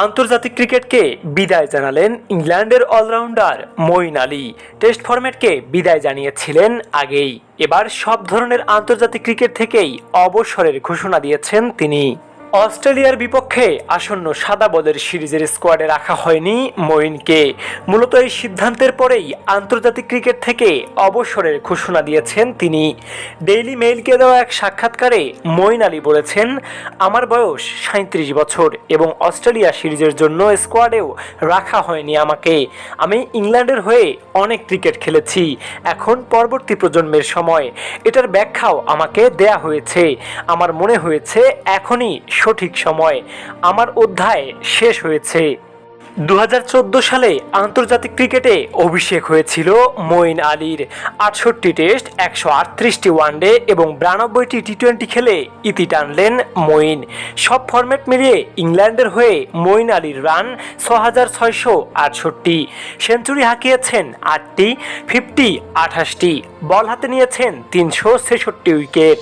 আন্তর্জাতিক ক্রিকেটকে বিদায় জানালেন ইংল্যান্ডের অলরাউন্ডার মইন আলী। টেস্ট ফরম্যাটকে বিদায় জানিয়েছিলেন আগেই। এবার সব ধরনের আন্তর্জাতিক ক্রিকেট থেকেই অবসরের ঘোষণা দিয়েছেন তিনি। অস্ট্রেলিয়ার বিপক্ষে আসন্ন সাদা বলের সিরিজের স্কোয়াডে রাখা হয়নি মঈনকে। মূলত এই সিদ্ধান্তের পরেই আন্তর্জাতিক ক্রিকেট থেকে অবসরের ঘোষণা দিয়েছেন তিনি। ডেইলি মেইলকে দেওয়া এক সাক্ষাৎকারে মঈন আলী বলেছেন, আমার বয়স সাঁত্রিশ বছর এবং অস্ট্রেলিয়া সিরিজের জন্য স্কোয়াডেও রাখা হয়নি আমাকে। আমি ইংল্যান্ডের হয়ে অনেক ক্রিকেট খেলেছি। এখন পরবর্তী প্রজন্মের সময়। এটার ব্যাখ্যাও আমাকে দেয়া হয়েছে। আমার মনে হয়েছে এখনই সঠিক সময় আমার অধ্যায় শেষ হয়েছে। দু হাজার চোদ্দ সালে আন্তর্জাতিক ক্রিকেটে অভিষেক হয়েছিল মঈন আলীর আটষট্টি টেস্ট, একশো আটত্রিশটি ওয়ানডে এবং বিরানব্বইটি টি টোয়েন্টি খেলে ইতি টানলেন মঈন। সব ফরম্যাট মিলিয়ে ইংল্যান্ডের হয়ে মঈন আলীর রান ছ হাজার ছয়শো আটষট্টি। সেঞ্চুরি হাঁকিয়েছেন আটটি, ফিফটি, আঠাশটি। বল হাতে নিয়েছেন তিনশো ছেষট্টি উইকেট।